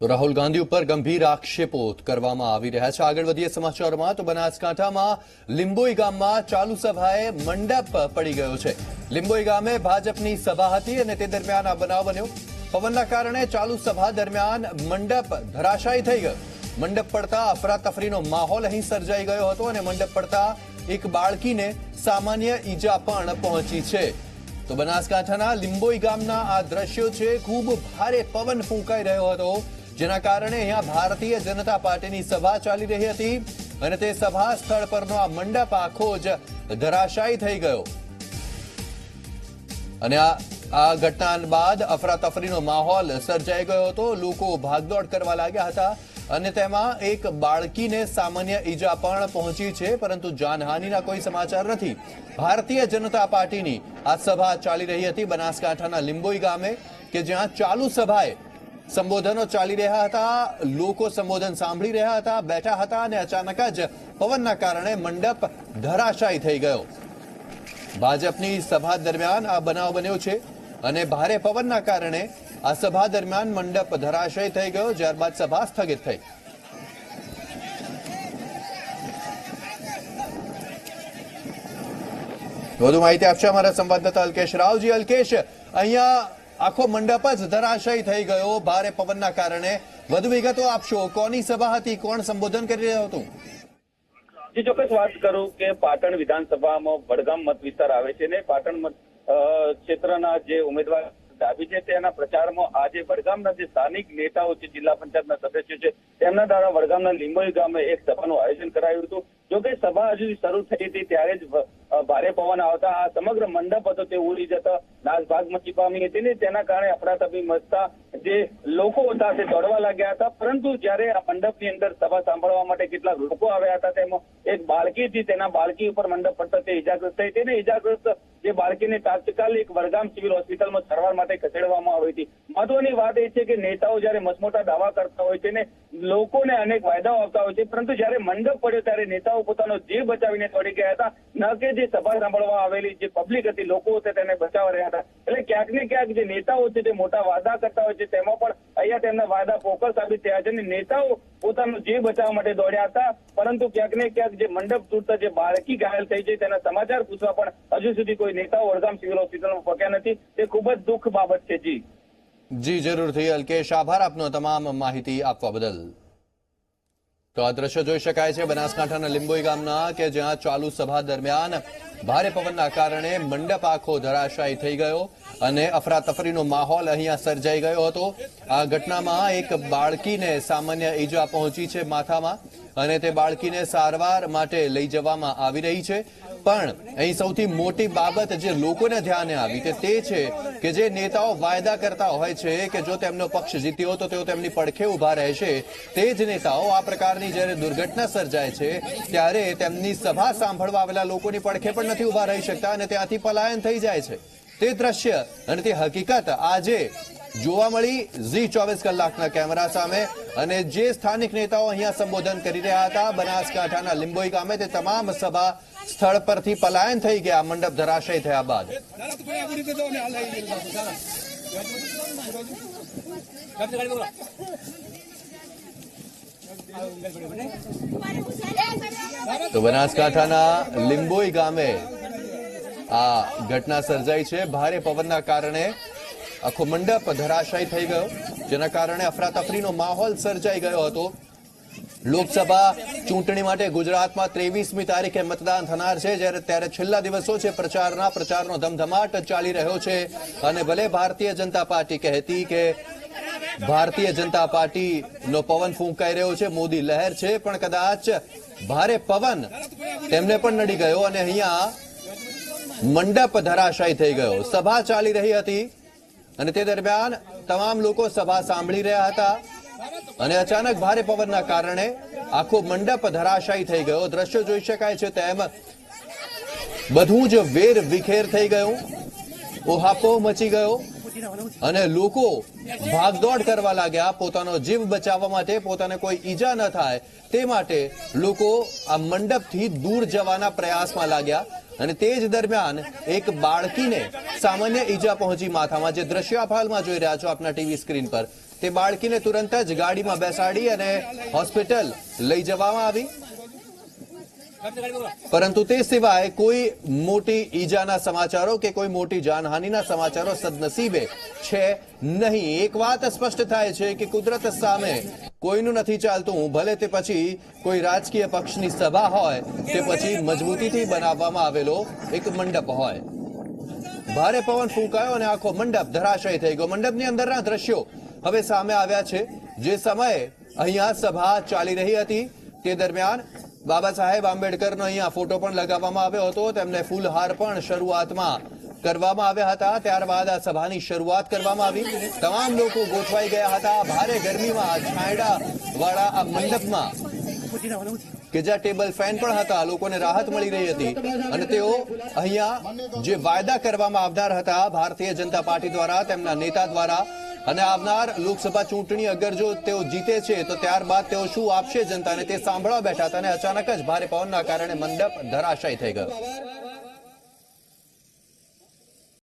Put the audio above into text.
તો રાહુલ ગાંધી ઉપર ગંભીર આક્ષેપો કરવામાં આવી રહ્યા છે. આગળ વધીએ સમાચારોમાં, તો બનાસકાંઠામાં લીંબોઈ ગામમાં ચાલુ સભાએ મંડપ પડી ગયો છે. લીંબોઈ ગામે ભાજપની સભા હતી અને તે દરમિયાન આ બનાવ બન્યો. પવનના કારણે ચાલુ સભા દરમિયાન મંડપ ધરાશાયી થઈ ગયો. મંડપ પડતા અફરાતફરીનો માહોલ અહીં સર્જાઈ ગયો હતો અને મંડપ પડતા એક બાળકીને સામાન્ય ઈજા પણ પહોંચી છે. તો બનાસકાંઠાના લીંબોઈ ગામના આ દ્રશ્યો છે, ખૂબ ભારે પવન ફૂંકાઈ રહ્યો હતો. જેના કારણે અહીંયા ભારતીય જનતા પાર્ટીની સભા ચાલી રહી હતી અને તે સભા સ્થળ પરનો આ મંડપ આખો જ ધરાશાયી થઈ ગયો. અને આ આ ઘટના બાદ અફરાતફરીનો માહોલ સર્જાઈ ગયો હતો. લોકો ભાગદોડ કરવા લાગ્યા હતા અને તેમાં એક બાળકીને સામાન્ય ઈજા પણ પહોંચી છે, પરંતુ જાનહાનિના કોઈ સમાચાર નથી. ભારતીય જનતા પાર્ટીની આ સભા ચાલી રહી હતી બનાસકાંઠાના લીંબોઈ ગામે, કે જ્યાં ચાલુ સભાએ સંબોધનો ચાલી રહ્યા હતા. લોકો સંબોધન સાંભળી રહ્યા હતા, બેઠા હતા અને અચાનક જ પવનના કારણે મંડપ ધરાશાયી થઈ ગયો. ભાજપની સભા દરમિયાન આ બનાવ બન્યો છે અને ભારે પવનના કારણે આ સભા દરમિયાન મંડપ ધરાશય થઈ ગયો, ત્યારબાદ સભા સ્થગિત થઈ. વધુ માહિતી આપશે અમારા સંવાદદાતા અલ્કેશ રાવજી. અલ્કેશ, અહીંયા આખો મંડપ જ ધરાશય થઈ ગયો ભારે પવનના કારણે. વધુ વિગતો આપશો. કોની સભા હતી? કોણ સંબોધન કરી રહ્યો હતું? જે, ચોક્કસ વાત કરું કે પાટણ વિધાનસભામાં વડગામ મત વિસ્તાર આવે છે ને પાટણ મત ક્ષેત્રના જે ઉમેદવાર ડાબી છે તેના પ્રચારમાં આજે વડગામના જે સ્થાનિક નેતાઓ છે, જિલ્લા પંચાયતના સદસ્યો છે, તેમના દ્વારા વડગામના લીંબોઈ ગામે એક સભાનું આયોજન કરાયું હતું. જો કે સભા હજુ શરૂ થઈ હતી ત્યારે જ ભારે પવન આવતા આ સમગ્ર મંડપ હતો તે ઉડી જતા. નાસભાગ મચી પામી હતી ને તેના કારણે અફરાતફરી મચતા જે લોકો હતા તે દોડવા લાગ્યા હતા. પરંતુ જ્યારે આ મંડપની અંદર સભા સાંભળવા માટે કેટલાક લોકો આવ્યા હતા તેમાં એક બાળકી હતી. તેના બાળકી ઉપર મંડપ પડતા તે ઇજાગ્રસ્ત થઈ. તેને ઇજાગ્રસ્ત જે બાળકીને તાત્કાલિક વડગામ સિવિલ હોસ્પિટલમાં સારવાર માટે ખસેડવામાં આવી હતી. મહત્વની વાત એ છે કે નેતાઓ જ્યારે મસમોટા દાવા કરતા હોય છે ને લોકોને અનેક વાયદાઓ આપતા હોય છે. પરંતુ જ્યારે મંડપ પડ્યો ત્યારે નેતાઓ પોતાનો જીવ બચાવીને દોડી ગયા હતા. ન કે જે સભા સાંભળવા આવેલી જે પબ્લિક હતી, લોકો હતા તેને બચાવવા રહ્યા હતા. એટલે ક્યાંક ને ક્યાંક જે નેતાઓ છે તે મોટા વાદા કરતા હોય છે, તેમાં પણ અહીંયા તેમના વાદા પોકળ સાબિત થયા છે અને નેતાઓ પોતાનો જીવ બચાવવા માટે દોડ્યા હતા. પરંતુ ક્યાંક ને ક્યાંક જે મંડપ તૂટતા જે બાળકી ઘાયલ થઈ છે, તેના સમાચાર પૂછવા પણ હજુ સુધી કોઈ નેતાઓ વડગામ સિવિલ હોસ્પિટલમાં પહોંચ્યા નથી. તે ખૂબ જ દુઃખ બાબત છે. જી. જી, જરૂરથી, અલ્કેશ, આભાર આપનો તમામ માહિતી આપવા બદલ. તો આ દ્રશ્ય જોઈ શકાય છે બનાસકાંઠાના લીંબોઈ ગામના કે જ્યાં ચાલુ સભા દરમિયાન ભારે પવનના કારણે મંડપ આખો ધરાશાયી થઈ ગયો અને અફરાતફરીનો માહોલ અહીંયા સર્જાઈ ગયો હતો. આ ઘટનામાં એક બાળકીને સામાન્ય ઈજા પહોંચી છે માથામાં. અને તે બાળકીને સારવાર માટે લઈ જવામાં આવી રહી છે. પણ અહીં સૌથી મોટી બાબત જે લોકોને ધ્યાને આવી તે તે છે કે જે નેતાઓ વાયદા કરતા હોય છે કે જો તેમનો પક્ષ જીત્યો તો તેઓ તેમની પડખે ઊભા રહેશે. તે જ નેતાઓ આ પ્રકારની જ્યારે દુર્ઘટના સર્જાય છે, ત્યારે તેમની સભા સાંભળવા આવેલા લોકોની પડખે પણ નથી ઊભા રહી શકતા અને ત્યાંથી પલાયન થઈ જાય છે. તે દ્રશ્ય અને તે હકીકત આજે જોવા મળી ઝી ચોવીસ કલાકના કેમેરા સામે અને જે સ્થાનિક નેતાઓ અહીંયા સંબોધન કરી રહ્યા હતા, બનાસકાંઠાના લીંબોઈ ગામે તે તમામ સભા સ્થળ પરથી પલાયન થઈ ગયા. મંડપ ધરાશય થયા બાદ. તો બનાસકાંઠાના લીંબોઈ ગામે આ ઘટના સર્જાઈ છે. ભારે પવનના કારણે આખો મંડપ ધરાશાયી થઈ ગયો, જેના કારણે અફરાતફરીનો માહોલ સર્જાઈ ગયો હતો. લોકસભા ચૂંટણી માટે ગુજરાતમાં ત્રેવીસમી તારીખે મતદાન થનાર છે, જ્યારે ત્યારે છેલ્લા દિવસો છે પ્રચારના, પ્રચારનો ધમધમાટ ચાલી રહ્યો છે. અને ભલે ભારતીય જનતા પાર્ટી કહેતી કે ભારતીય જનતા પાર્ટીનો પવન ફૂંકાઈ રહ્યો છે, મોદી લહેર છે, પણ કદાચ ભારે પવન તેમને પણ નડી ગયો અને અહીંયા મંડપ ધરાશાયી થઈ ગયો. સભા ચાલી રહી હતી. અને તે દરમિયાન તમામ લોકો સભા સાંભળી રહ્યા હતા અને અચાનક ભારે પવનના કારણે આખો મંડપ ધરાશાયી થઈ ગયો. દ્રશ્યો જોઈ શકાય છે તેમ બધું જ વેર વિખેર થઈ ગયું. ઓહાપો મચી ગયો અને લોકો ભાગદોડ કરવા લાગ્યા. પોતાનો જીવ બચાવવા માટે પોતાને કોઈ ઈજા ન થાય તે માટે લોકો આ મંડપથી દૂર જવાના પ્રયાસમાં લાગ્યા. અને તે જ દરમિયાન એક બાળકીને સામાન્ય ઈજા પહોંચી માથામાં. જે દ્રશ્ય આપ હાલમાં જોઈ રહ્યા છો આપના ટીવી સ્ક્રીન પર. તે બાળકીને તુરંત જ ગાડીમાં બેસાડી અને હોસ્પિટલ લઈ જવામાં આવી. પરંતુ તે સિવાય કોઈ મોટી ઈજાના સમાચારો કે કોઈ મોટી જાનહાનિના સમાચારો સદનસીબે છે નહીં. એક વાત સ્પષ્ટ થાય છે કે કુદરત સામે કોઈનું નથી ચાલતું. ભલે તે પછી કોઈ રાજકીય પક્ષની સભા હોય કે પછી મજબૂતીથી બનાવવામાં આવેલો એક મંડપ હોય. ભારે પવન ફૂંકાયો અને આખો મંડપ ધરાશય થઈ ગયો. મંડપની અંદરના દ્રશ્યો હવે સામે આવ્યા છે. જે સમયે અહીંયા સભા ચાલી રહી હતી, તે દરમિયાન બાબા સાહેબ આંબેડકરનો અહીંયા ફોટો પણ લગાવવામાં આવ્યો હતો. તેમને ફૂલહાર પણ શરૂઆતમાં કરવામાં આવ્યા હતા. ત્યારબાદ આ સભાની શરૂઆત કરવામાં આવી. તમામ લોકો ગોઠવાઈ ગયા હતા. ભારે ગરમીમાં છાંયડા વાળા આ મંડપમાં કે જ્યાં ટેબલ ફેન પણ હતા, લોકોને રાહત મળી રહી હતી. અને તેઓ અહીંયા જે વાયદા કરવામાં આવનાર હતા, ભારતીય જનતા પાર્ટી દ્વારા તેમના નેતા દ્વારા અને આવનાર લોકસભા ચૂંટણી અગર જો તેઓ જીતે છે, તો ત્યારબાદ તેઓ શું આપશે જનતાને તે સાંભળવા બેઠા હતા અને અચાનક જ ભારે પવનના કારણે મંડપ ધરાશય થઈ ગયો.